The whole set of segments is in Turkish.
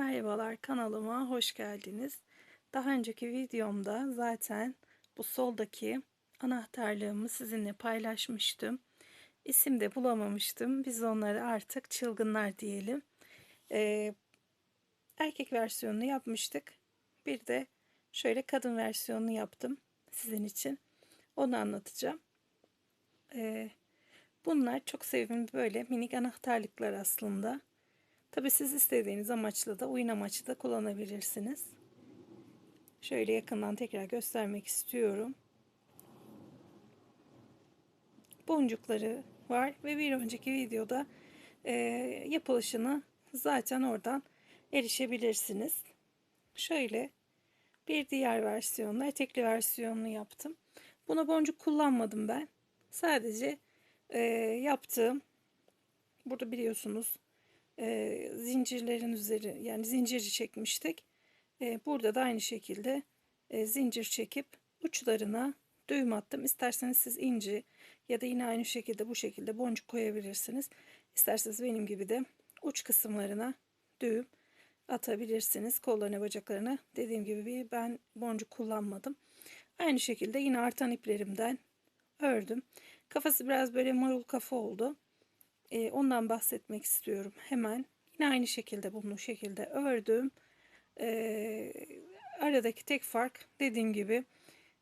Merhabalar kanalıma hoş geldiniz. Daha önceki videomda zaten bu soldaki anahtarlığımı sizinle paylaşmıştım. İsim de bulamamıştım. Biz onları artık çılgınlar diyelim. Ee, erkek versiyonunu yapmıştık. Bir de şöyle kadın versiyonunu yaptım sizin için. Onu anlatacağım. Ee, bunlar çok sevimli böyle minik anahtarlıklar aslında. Tabi siz istediğiniz amaçla da oyun amaçlı da kullanabilirsiniz. Şöyle yakından tekrar göstermek istiyorum. Boncukları var ve bir önceki videoda e, yapılışını zaten oradan erişebilirsiniz. Şöyle bir diğer versiyonla etekli versiyonunu yaptım. Buna boncuk kullanmadım ben. Sadece e, yaptığım burada biliyorsunuz e, zincirlerin üzeri yani zincirci çekmiştik. E, burada da aynı şekilde e, zincir çekip uçlarına düğüm attım. İsterseniz siz inci ya da yine aynı şekilde bu şekilde boncuk koyabilirsiniz. İsterseniz benim gibi de uç kısımlarına düğüm atabilirsiniz. Kollarına bacaklarına dediğim gibi ben boncuk kullanmadım. Aynı şekilde yine artan iplerimden ördüm. Kafası biraz böyle marul kafa oldu. Ee, ondan bahsetmek istiyorum hemen. Yine aynı şekilde bunu şekilde ördüm. Ee, aradaki tek fark dediğim gibi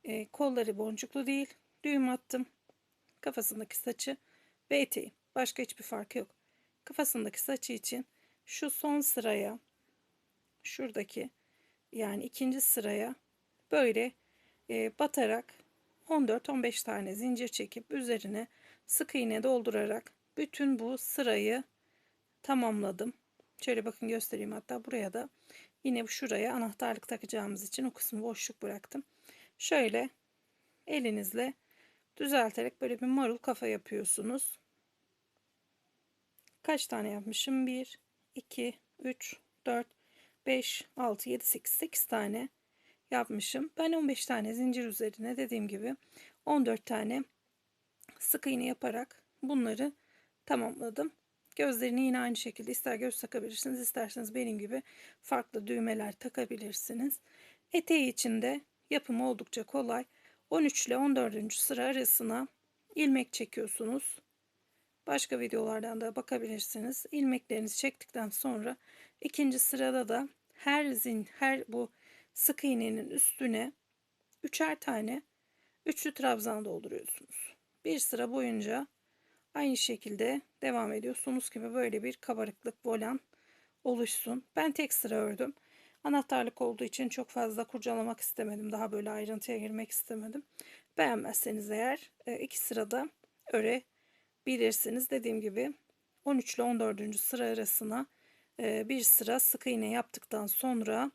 e, kolları boncuklu değil. Düğüm attım. Kafasındaki saçı ve eteği. Başka hiçbir fark yok. Kafasındaki saçı için şu son sıraya şuradaki yani ikinci sıraya böyle e, batarak 14-15 tane zincir çekip üzerine sık iğne doldurarak bütün bu sırayı tamamladım. Şöyle bakın göstereyim hatta buraya da yine şuraya anahtarlık takacağımız için o kısmı boşluk bıraktım. Şöyle elinizle düzelterek böyle bir marul kafa yapıyorsunuz. Kaç tane yapmışım? 1, 2, 3, 4, 5, 6, 7, 8, 8 tane yapmışım. Ben 15 tane zincir üzerine dediğim gibi 14 tane sık iğne yaparak bunları tamamladım. Gözlerini yine aynı şekilde ister göz takabilirsiniz isterseniz benim gibi farklı düğmeler takabilirsiniz. Eteği için de yapımı oldukça kolay. 13 ile 14. sıra arasına ilmek çekiyorsunuz. Başka videolardan da bakabilirsiniz. İlmeklerinizi çektikten sonra ikinci sırada da her zin her bu sık iğnenin üstüne üçer tane üçlü trabzan dolduruyorsunuz. Bir sıra boyunca Aynı şekilde devam ediyorsunuz gibi böyle bir kabarıklık volan oluşsun. Ben tek sıra ördüm. Anahtarlık olduğu için çok fazla kurcalamak istemedim. Daha böyle ayrıntıya girmek istemedim. Beğenmezseniz eğer e, iki sırada örebilirsiniz. Dediğim gibi 13 ile 14. sıra arasına e, bir sıra sık iğne yaptıktan sonra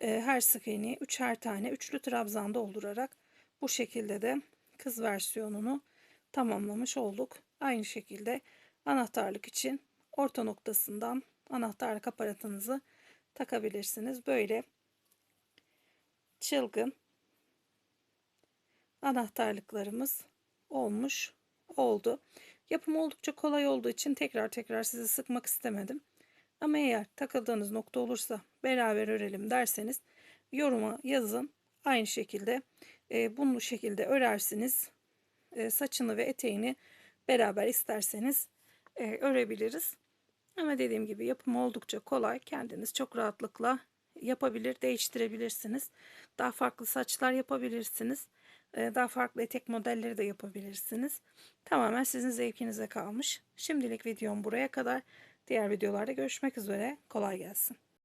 e, her sık iğneyi üçer tane üçlü trabzan doldurarak bu şekilde de kız versiyonunu tamamlamış olduk. Aynı şekilde anahtarlık için orta noktasından anahtarlık aparatınızı takabilirsiniz. Böyle çılgın anahtarlıklarımız olmuş oldu. Yapım oldukça kolay olduğu için tekrar tekrar sizi sıkmak istemedim. Ama eğer takıldığınız nokta olursa beraber örelim derseniz yoruma yazın. Aynı şekilde e, bunu şekilde örersiniz. E, saçını ve eteğini beraber isterseniz e, örebiliriz. Ama dediğim gibi yapım oldukça kolay. Kendiniz çok rahatlıkla yapabilir, değiştirebilirsiniz. Daha farklı saçlar yapabilirsiniz. E, daha farklı etek modelleri de yapabilirsiniz. Tamamen sizin zevkinize kalmış. Şimdilik videom buraya kadar. Diğer videolarda görüşmek üzere. Kolay gelsin.